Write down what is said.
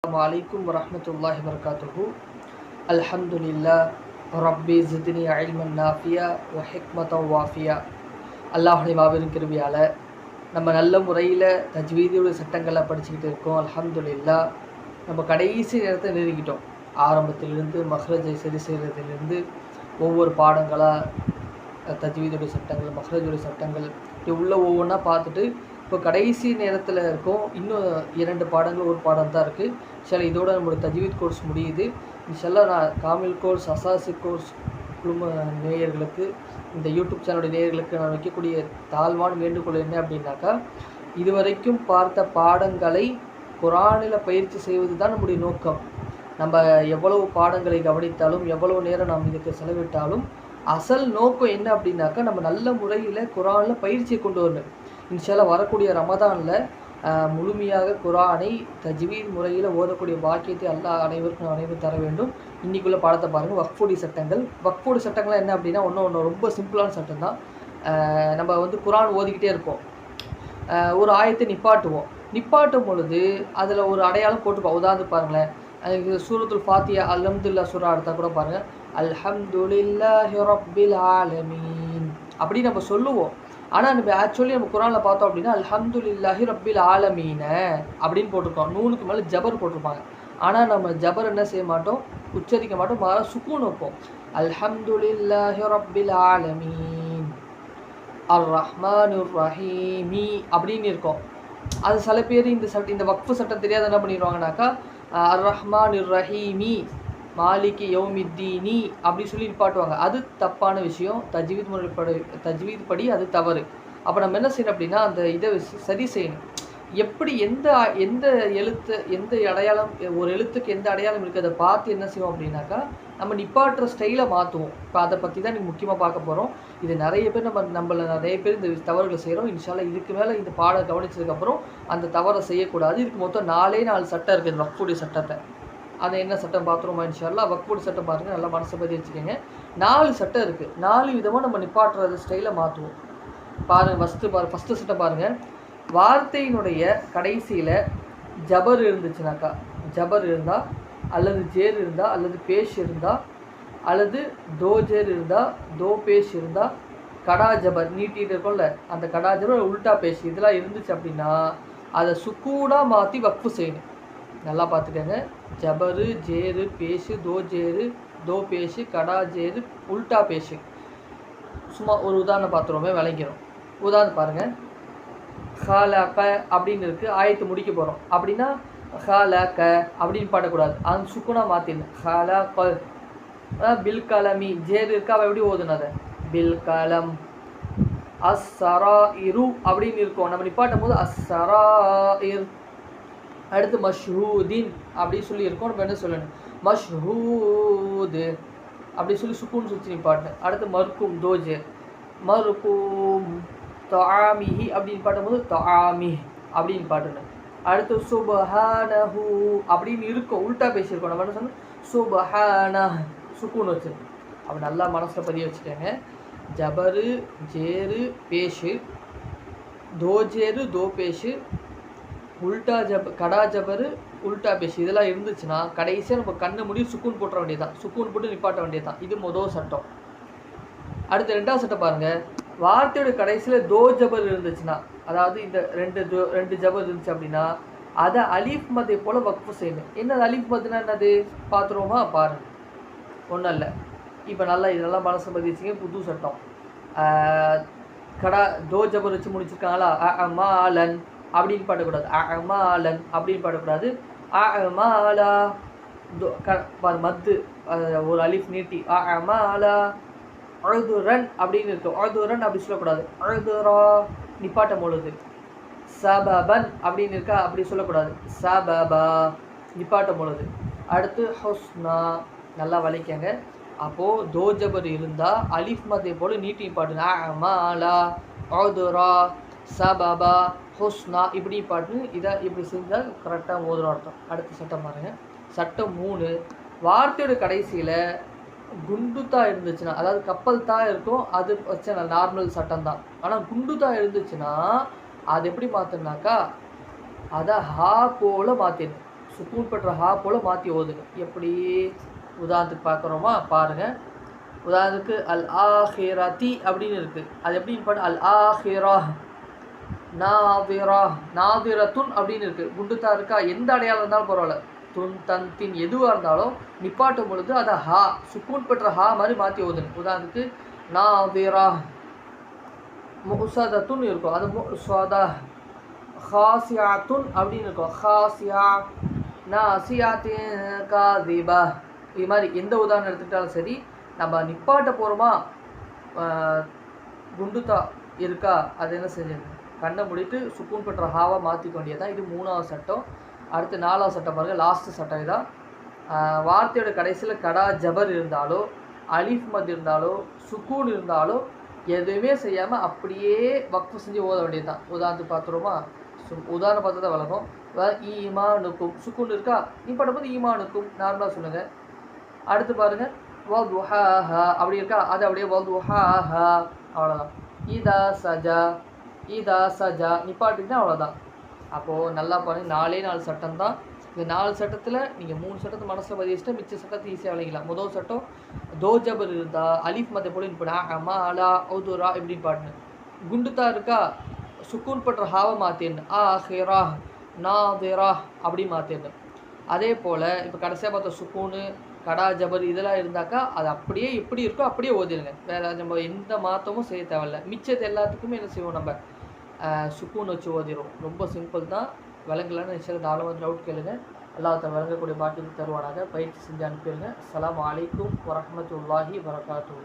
السلام عليكم ورحمة الله وبركاته الحمد لله ربي زدني علما نافيا وحكمة وافيا அல்லாஹுடைய மாபெரும் கிருபியால் நம்ம நல்ல முறையில் தஜ்வீதியோட சட்டங்களை படிச்சுக்கிட்டு இருக்கோம் அல்ஹம்துலில்லா நம்ம கடைசி நேரத்தை நெருங்கிட்டோம் ஆரம்பத்திலிருந்து மஹ்ரஜை சரி செய்கிறதுலேருந்து ஒவ்வொரு பாடங்களாக தஜ்வீதுடைய சட்டங்கள் மஹ்ரஜுடைய சட்டங்கள் இப்படி உள்ள ஒவ்வொன்றா பார்த்துட்டு இப்போ கடைசி நேரத்தில் இருக்கோம். இன்னும் இரண்டு பாடங்கள் ஒரு பாடம் தான் இருக்குது சில இதோட நம்மளோட தஜ்வீத் கோர்ஸ் முடியுது. இன்ஷால்லா நான் காமில் கோர்ஸ் அசாசி கோர்ஸ் குழும நேயர்களுக்கு இந்த யூடியூப் சேனலுடைய நேயர்களுக்கு நான் வைக்கக்கூடிய தாழ்வான வேண்டுகோள் என்ன அப்படின்னாக்கா இதுவரைக்கும் பார்த்த பாடங்களை குரானில் பயிற்சி செய்வது தான் நம்முடைய நோக்கம். நம்ம எவ்வளவு பாடங்களை கவனித்தாலும் எவ்வளவு நேரம் நாம் இதுக்கு செலவிட்டாலும் அசல் நோக்கம் என்ன அப்படின்னாக்கா நம்ம நல்ல முறையில் குரானில் பயிற்சியை கொண்டு வரணும். இன்ஷால்லா வரக்கூடிய ரமதானில் முழுமையாக குரானை தஜ்வீர் முறையில் ஓதக்கூடிய பாக்கியத்தை எல்லா அனைவருக்கும் அனைவரும் தர வேண்டும். இன்றைக்குள்ளே பாடத்தை பாருங்கள் வக்ஃபோடி சட்டங்கள். வக்ஃபோடி சட்டங்கள்லாம் என்ன அப்படின்னா ஒன்று ஒன்று ரொம்ப சிம்பிளான சட்டம் தான் நம்ம வந்து குரான் ஓதிக்கிட்டே இருப்போம். ஒரு ஆயத்தை நிப்பாட்டுவோம். நிப்பாட்டும் பொழுது அதில் ஒரு அடையாளம் போட்டுப்போம். உதாரணத்துக்கு பாருங்களேன். அதுக்கு சூரத்துல் ஃபாத்தியா அல்ஹம்துல்லா சூரா எடுத்தால் கூட பாருங்கள் அல்ஹம்துலில்லா ஹிரபில் ஆலமீன். அப்படி நம்ம சொல்லுவோம். ஆனால் நம்ம ஆக்சுவலி நம்ம குரானில் பார்த்தோம் அப்படின்னா அல்ஹம்துலில்லாஹி ரப்பில் ஆலமீன அப்படின்னு போட்டிருக்கோம். நூனுக்கு மேலே ஜபர் போட்டிருப்பாங்க. ஆனால் நம்ம ஜபர் என்ன செய்ய மாட்டோம்? உச்சரிக்க மாட்டோம். மாற சுக்கூன் வைப்போம். அல்ஹம்துலில்லாஹி ரப்பில் ஆலமீன் அர் ரஹ்மான் ரஹீமி அப்படின்னு இருக்கும். அது சில பேர் இந்த சட்ட இந்த வக்ஃபு சட்டம் தெரியாத என்ன பண்ணிடுவாங்கனாக்கா அர் ரஹ்மான் ரஹீமி மாலிக்கு யௌமித்தீனி அப்படி சொல்லி நிப்பாட்டுவாங்க. அது தப்பான விஷயம். தஜ்வீத் முறைப்படி தஜ்வீத் படி அது தவறு. அப்போ நம்ம என்ன செய்யணும் அப்படின்னா அந்த இதை சரி செய்யணும். எப்படி எந்த எந்த எழுத்து எந்த அடையாளம் ஒரு எழுத்துக்கு எந்த அடையாளம் இருக்குது அதை பார்த்து என்ன செய்வோம் அப்படின்னாக்கா நம்ம நிப்பாட்டுற ஸ்டைலை மாற்றுவோம் இப்போ அதை பற்றி தான் நீங்கள் முக்கியமாக பார்க்க போகிறோம் இது நிறைய பேர் நம்ம நம்மள நிறைய பேர் இந்த தவறுகளை செய்கிறோம் இன்ஷால்லா இதுக்கு மேலே இந்த பாடம் கவனிச்சதுக்கப்புறம் அந்த தவறை செய்யக்கூடாது. இதுக்கு மொத்தம் நாலே நாலு சட்டம் இருக்குது இந்த வக்ஃபுடைய சட்டத்தை. அதை என்ன சட்டம் பார்த்துருமா இன்ஷால்லா வக்ஃபுடைய சட்டம் பாருங்கள் நல்லா மனசை பற்றி வச்சுக்கோங்க நாலு சட்டம் இருக்குது நாலு விதமாக நம்ம நிப்பாட்டுறது ஸ்டைலை மாற்றுவோம் பாருங்கள் ஃபஸ்ட்டு பாரு ஃபஸ்ட்டு சட்டம் பாருங்கள் வார்த்தையினுடைய கடைசியில் ஜபர் இருந்துச்சுனாக்கா ஜபர் இருந்தால் அல்லது ஜேர் இருந்தால் அல்லது பேஷ் இருந்தால் அல்லது தோ ஜேர் இருந்தால் தோ பேஷ் இருந்தால் கடா ஜபர் நீட்டிகிட்டு இருக்கோம்ல அந்த கடா ஜபர் உல்டா பேஷ் இதெல்லாம் இருந்துச்சு அப்படின்னா அதை சுக்கூடாக மாற்றி வக்ஃபு செய்யணும். நல்லா பார்த்துக்கோங்க ஜபரு ஜேரு பேஷு தோ ஜேரு தோ பேஷு கடா ஜேரு உல்டா பேஷு சும்மா ஒரு உதாரணம் பார்த்துருவோமே விளங்கிடும் உதாரணம் பாருங்கள் ஹாலக அப்படின்னு இருக்குது ஆயத்து முடிக்க போகிறோம் அப்படின்னா ஹாலக அப்படின்னு பாடக்கூடாது. அந்த சுக்குனா மாற்றிடணும் ஹாலா க பில் கலமி ஜேர் இருக்கா அவள் எப்படி ஓதுனது அதை? பில் கலம் அஸ்ஸரா இரு அப்படின்னு இருக்கும். நம்ம நிப்பாட்டும் போது அஸ் சரா இரு அடுத்து மஷ்ரூதீன் அப்படின்னு சொல்லி இருக்கோம். நம்ம என்ன சொல்லணும்? மஷ்ஹூது அப்படி சொல்லி சுக்குன்னு சுற்றி நிப்பாட்டேன் அடுத்து மர்க்கும் தோஜு. மர்க்கும் தாமிஹி அப்படின்னு பாட்டும்போது தாமி அப்படின்னு பாட்டுனேன் அடுத்து சுபஹானஹு அப்படின்னு இருக்கும். உல்ட்டா பேசியிருக்கோம். நம்ம என்ன சொன்னோம் சுபஹான சுக்குன்னு வச்சு அப்போ நல்லா மனசில் பதிய வச்சுக்கோங்க. ஜபரு ஜேரு பேஷு. தோஜேரு தோ பேஷு உல்டா ஜப கடா ஜபரு உல்டா பேஷ் இதெல்லாம் இருந்துச்சுன்னா கடைசியாக நம்ம கண்ணை முடி சுக்கூன் போட்டுற வேண்டியதான் சுக்கூன் போட்டு நிப்பாட்ட வேண்டியதான் இது மொதல் சட்டம். அடுத்து ரெண்டாவது சட்டம் பாருங்கள் வார்த்தையோட கடைசியில் தோ ஜபர் இருந்துச்சுன்னா அதாவது இந்த ரெண்டு தோ ரெண்டு ஜபர் இருந்துச்சு அப்படின்னா அதை அலீஃப் மதை போல் வக்ஃபு செய்யணும். என்னது அலீஃப் மதுனா என்னது? பார்த்துருவோமா பாருங்க. ஒன்றும் இல்லை. இப்போ நல்லா இதெல்லாம் மனசு பதிச்சிங்க புது சட்டம். கடா தோ ஜபர் வச்சு முடிச்சிருக்காங்களா? அ மாலன் அப்படின்னு பாடக்கூடாது. அமாலன் அப்படின்னு பாடக்கூடாது. அ மாலா தோ க மத்து ஒரு அலிஃப் நீட்டி. அமாலா அழுதுரன் அப்படின்னு இருக்கும். அழுதுரன் அப்படி சொல்லக்கூடாது. அழுதுரா நிப்பாட்டம் பொழுது சபபன் அப்படின்னு இருக்கா அப்படி சொல்லக்கூடாது. சபபா. நிப்பாட்டம் பொழுது அடுத்து ஹொஸ்னா. நல்லா வலிக்கங்க. அப்போது தோஜபர் இருந்தால் அலிஃப் மதே போல் நீட்டி பாட்டுங்க மாலா ச பாபா ஹொஸ்னா இப்படி பாட்டு இதை இப்படி செஞ்சால் கரெக்டாக ஓதுறோம் அர்த்தம். அடுத்த சட்டம் பாருங்கள் சட்டம் மூணு வார்த்தையோட கடைசியில் குண்டுத்தா இருந்துச்சுன்னா அதாவது கப்பல் தான் இருக்கும் அது வச்ச நார்மல் சட்டம் தான். ஆனால் குண்டுத்தா இருந்துச்சுன்னா அது எப்படி மாற்றணுனாக்கா அதை ஹா போல் மாற்றிடணும் சுக்கூன் பெற்ற ஹா போல் மாற்றி ஓதுங்க எப்படி? உதாரணத்துக்கு பார்க்குறோமா? பாருங்கள் உதாரணத்துக்கு அல் ஆஹிரதி அப்படின்னு இருக்குது அது எப்படின்னு பாட்டு அல் ஆஹேரா நாதிரா துன் அப்படின்னு இருக்குது குண்டுத்தா இருக்கா? எந்த அடையாளம் இருந்தாலும் பரவாயில்ல. துன் தன் தின் எதுவாக இருந்தாலும் நிப்பாட்டும் பொழுது அதை ஹா சுக்கூன் பெற்ற ஹா மாதிரி மாற்றி ஓதுன் உதாரணத்துக்கு நாதிரா முசதத்துன் இருக்கும். அது முசதா ஹாசியாத்துன் அப்படின்னு இருக்கும். ஹாசியா நாசியாத்தின் காதிபா. இது மாதிரி எந்த உதாரணம் எடுத்துக்கிட்டாலும் சரி நம்ம நிப்பாட்ட போகிறோமா குண்டுத்தா இருக்கா? அது என்ன செஞ்சது? கண்ணை முடிட்டு சுக்கூன் பெற்ற ஹாவாக மாற்றிக்க வேண்டியதான் இது மூணாவது சட்டம். அடுத்து நாலாவது சட்டம் பாருங்கள் லாஸ்ட்டு சட்டம் இதான் வார்த்தையோட கடைசியில் கடா ஜபர் இருந்தாலோ அலிஃப் மத் இருந்தாலோ சுக்கூன் இருந்தாலோ எதுவுமே செய்யாமல் அப்படியே வக்ஃபு செஞ்சு ஓத வேண்டியதுதான். உதாரணத்துக்கு பார்த்துருமா சு- உதாரணம் பார்த்து தான் வழங்கும் ஈமானுக்கும். சுக்கூன் இருக்கா? நீ பண்ணும்போது ஈமானுக்கும். நார்மலாக சொல்லுங்கள் அடுத்து பாருங்க ஹா அப்படி இருக்கா? அது அப்படியே வதுஹாஹா. அவ்வளோதான் இதா சஜா. இதா சஜா நிப்பாட்டினா அவ்வளோதான் அப்போது நல்லா பாருங்க நாலே நாலு சட்டம் தான் இந்த நாலு சட்டத்தில் நீங்கள் மூணு சட்டத்தை மனசில் பதிச்சுட்டு மிச்ச சட்டத்தை ஈஸியாக விளங்கிக்கலாம் முதல் சட்டம் தோ ஜபர் இருந்தா அலிஃப் மத்தை போல இப்போ அம்மா அலா ஔதுரா இப்படின்னு பாடுங்க குண்டுத்தா இருக்கா சுக்கூன் பற்ற ஹாவை மாற்றிடணும் ஆ ஹிரா நாதிரா அப்படி மாற்றிடணும் அதே போல் இப்போ கடைசியாக பார்த்தா சுக்கூனு கடா ஜபர் இதெல்லாம் இருந்தாக்கா அது அப்படியே எப்படி இருக்கோ அப்படியே ஓதிடுங்க. வேறு நம்ம எந்த மாற்றமும் செய்ய தேவையில்ல. மிச்சத்தை எல்லாத்துக்குமே என்ன செய்வோம் நம்ம சுக்கூன் வச்சு ஓதிடும் ரொம்ப சிம்பிள் தான். விளங்கலன்னு நிச்சயம் தாராளமாக டவுட் கேளுங்க. அல்லாஹ் விளங்கக்கூடிய பாட்டுக்கு தருவானாக. பயிற்சி செஞ்சு அனுப்பிடுங்க. அலாம் அலைக்கும் வரமத்துல்லாஹி வரகாத்து